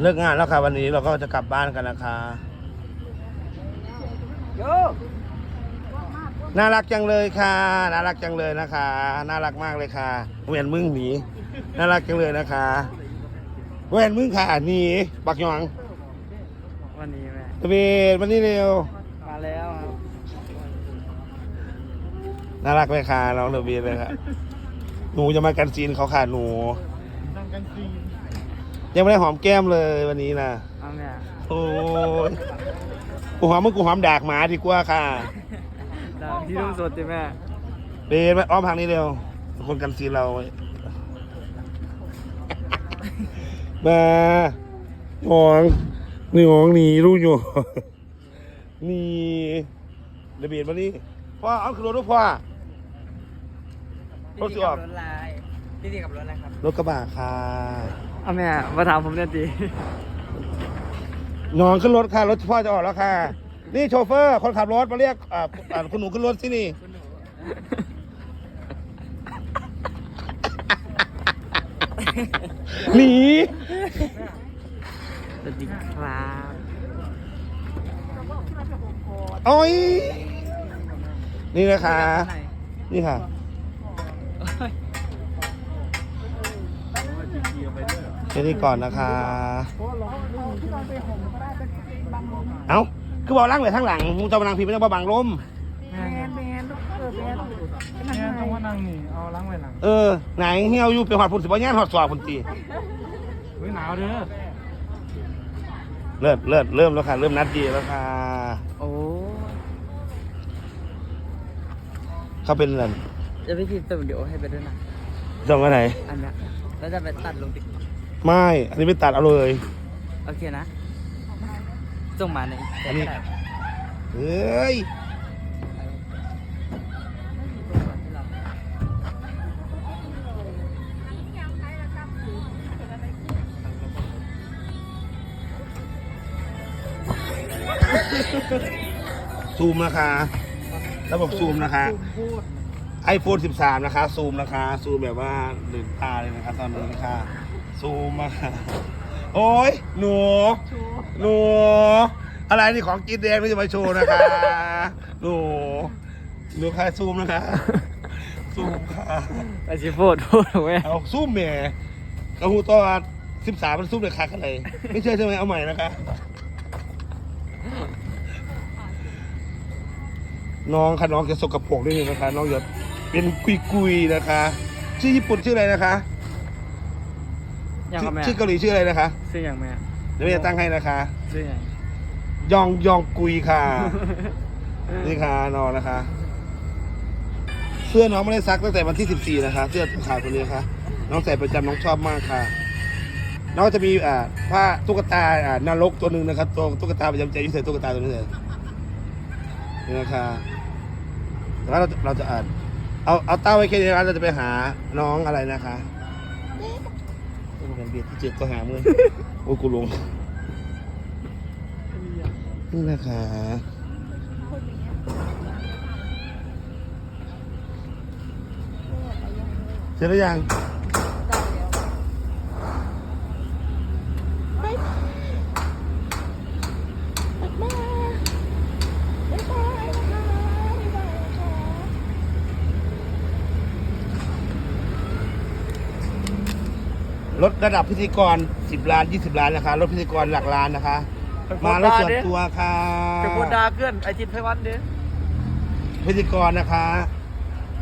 เลิกงานแล้วค่ะวันนี้เราก็จะกลับบ้านกันนะคะโยน่ารักจังเลยค่ะ น่ารักจังเลยนะคะ น่ารักมากเลยค่ะเวียนมึงหนีน่ารักจังเลยนะคะเวียนมึงค่ะหนีบักหยองวันนี้แม่ตะเวนวันนี้เร็วมาแล้วครับน่ารักไหมคะน้องตะเวนเลยค่ะหนูจะมากันซีนเขาค่ะหนูนั่งกันซี ยังไม่ได้หอมแก้มเลยวันนี้นะเอาแม่โอ้ยกูหอมมึงกูหอมดากหมาดีกว่าค่ะดาวที่รุ่งสดจ้ะแม่เบนมาอ้อมทางนี้เร็วคนกันซีนเราไว้มาหองนี่หองหนีลูกอยู่นี่เดยวเบียดมานี่พ่อเอาขึ้นรถด้วยพ่อรถสิออกรถลายพี่ดีกับรถอะไรครับ รถกระบะค่ะ เอาแม่มาถามผมเนี่ยจีน้องขึ้นรถค่ะ รถพ่อจะออกแล้วค่ะ นี่โชเฟอร์คนขับรถมาเรียกอ่าอ่าคุณหนูขึ้นรถสินี่ หนี สวัสดีครับโอ้ย นี่นะคะ นี่ค่ะแค่นี้ก่อนนะคะ เอ้า คือบอกล่างเลยทั้งหลังมึงจะมานั่งพิมพ์ไม่ต้องมาบังลม แม่แม่เออแม่แม่ต้องว่านั่งนี่ เอาล้างไว้หลังเออ ไหนเหี่ยวอยู่เป็นหอดพุ่นสิบ่ย่านหอดสอบพุ่นตีเฮ้ยหนาวเด้อ เลิศเลิศเริ่มแล้วค่ะ เริ่มนัดดีแล้วค่ะ โอ้เขาเป็นอะไรจะไปพิมพ์ตัววิดีโอให้ไปด้วยนะส่งมาไหน อันเนี้ยแล้วจะไปตัดลงติ๊ก ไม่อันนี้ไม่ตัดเอาเลย โอเคนะส่งมาในอันนี้เฮ้ยซูมนะคะ ระบบซูมนะคะไอโฟน13 นะคะ ซูมนะคะ ซูมแบบว่าหนึ่งตาเลยนะคะ ตอนนี้นะคะ ซูมมาค่ะโอ้ยหนู หนู อะไรนี่ของกินแดงไม่จะมาโชว์นะคะ หนูหนูค่ะซูมนะคะ ซูมค่ะไปชิพูดพูดเว้ยเอาซูมแหม่กระหูตัวสิบสามมันซูมเลยคักอะไรไม่เชื่อใช่ไหมเอาใหม่นะคะน้องค่ะน้องจะสกปรกนิดนึงนะคะ น้องอย่าเป็นกุยกุยๆนะคะ ชื่อญี่ปุ่นชื่ออะไรนะคะ ยังชื่อกับแม่ชื่อเกาหลีชื่ออะไรนะคะชื่อยังแม่เดี๋ยวแม่จะตั้งให้นะคะชื่อยังยองยองกุยค่ะ นี่ค่ะน้องนะคะ เสื้อน้องไม่ได้ซักตั้งแต่วันที่ 14 นะคะ เสื้อขาวตัวนี้นะคะน้องใส่ประจำน้องชอบมากค่ะ น้องจะมีอ่าผ้าตุ๊กตาอ่านรกตัวหนึ่งนะครับตัวตุ๊กตาประจำใจที่ใส่ตุ๊กตาตัวนี้เลยนี่นะคะแล้วเราเราจะอ่านเอาเอาเต้าไว้แค่นี้นะครับเราจะไปหาน้องอะไรนะคะต้อง เป็นเบียดที่เจ็ดก็หามือโอ้ยกูลงนี่นะคะเสร็จแล้วยัง ลดระดับพิธีกร 10 ล้าน 20 ล้านนะคะลดพิธีกรหลักล้านนะคะ มาแล้วส่วนตัวค่ะจะพูดดาเกินไอจิตไพวันเด้อพิธีกรนะคะ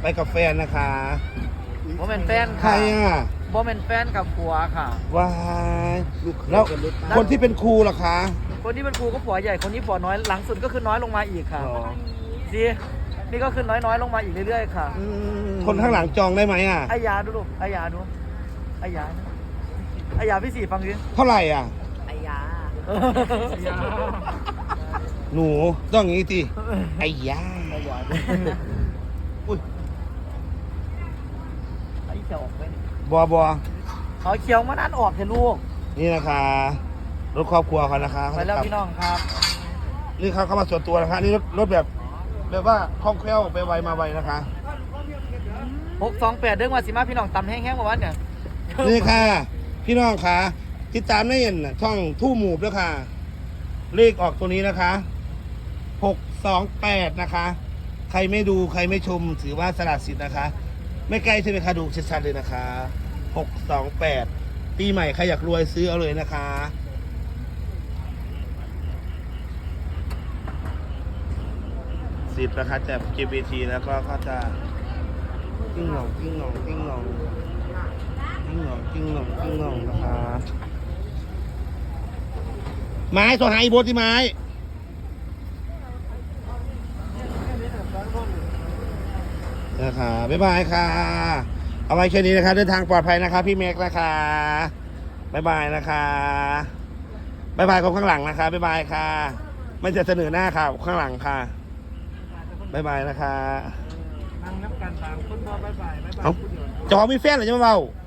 ไปกับแฟนนะคะบ่เป็นแฟนใครค่ะอะบ่เป็นแฟนกับผัวค่ะว้ายแล้วคนที่เป็นครูล่ะคะคนที่เป็นครูก็ผัวใหญ่คนนี้ผัวน้อยหลังสุดก็คือน้อยลงมาอีกค่ะอ๋อดีนี่ก็คือน้อยน้อยๆลงมาอีกเรื่อยๆค่ะคนข้างหลังจองได้ไหมอะไอยาดูลูกไอยาดูไอยาไอยาพี่สี่ฟังดิเท่าไหร่อะ ไอยาหนูต้องอย่างนี้ทีไอ้ยาไอยาอุ้ยไอเขียวออกไปนี่บอบอเอาเขียวมานั่นออกเถอะลูก นี่นะคะรถครอบครัวเขานะคะไปแล้วพี่น้องครับ นี่เขาเข้ามาส่วนตัวนะคะนี่รถรถแบบแบบว่าคล่องแคล่วไปไวมาไวนะคะหกสองแปดเดือนวันสิมาพี่น้องตำแห้งๆมาวันเนี่ย นี่ค่ะ พี่น้องคะติดตามได้เห็นะช่องทู่หมูบด้วยค่ะ เลขออกตัวนี้นะคะหกสองแปดนะคะ ใครไม่ดูใครไม่ชมถือว่าสลัดสิทธิ์นะคะ ไม่ใกล้ใช่ไหมคะดูชัดๆเลยนะคะหกสองแปดปีใหม่ใครอยากรวยซื้อเอาเลยนะคะสิทธิ์นะคะจาก GBT แล้วก็ก็จะกิ้งหลงกิ้งหลงกิ้งหลง กิ้งหลงกิ้งหลงกิ้งหลงนะคะไม้ตัวหายโบทที่ไม้นะคะบ๊ายบายค่ะ เอาไว้แค่นี้นะคะ เดินทางปลอดภัยนะคะ พี่เมกนะคะบ๊ายบายนะคะบ๊ายบายคนข้างหลังนะคะบ๊ายบายค่ะ ไม่จะเสนอหน้าค่ะข้างหลังค่ะบ๊ายบายนะคะนั่งนับกันสามคนพอบายบายบายบายเอ้าพูดเดียวจอมีแฟนเหรือจะมาเบาเ